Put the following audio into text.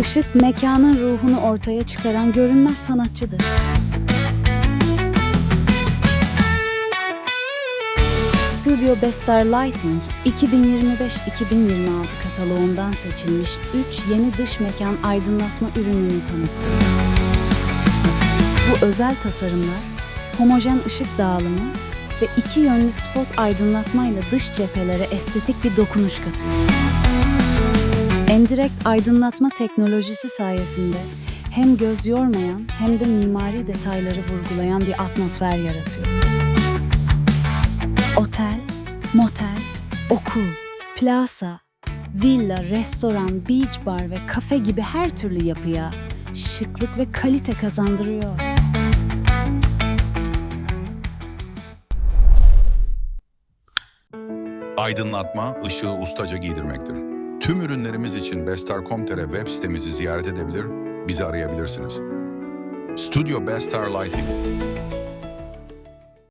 Işık mekanın ruhunu ortaya çıkaran görünmez sanatçıdır. Studio Bestar Lighting 2025-2026 kataloğundan seçilmiş 3 yeni dış mekan aydınlatma ürününü tanıttı. Bu özel tasarımlar homojen ışık dağılımı ve iki yönlü spot aydınlatmayla dış cephelere estetik bir dokunuş katıyor. Endirekt aydınlatma teknolojisi sayesinde hem göz yormayan hem de mimari detayları vurgulayan bir atmosfer yaratıyor. Otel, motel, okul, plaza, villa, restoran, beach bar ve kafe gibi her türlü yapıya şıklık ve kalite kazandırıyor. Aydınlatma, ışığı ustaca giydirmektir. Tüm ürünlerimiz için Bestar.com.tr web sitemizi ziyaret edebilir, bizi arayabilirsiniz. Studio Bestar Lighting,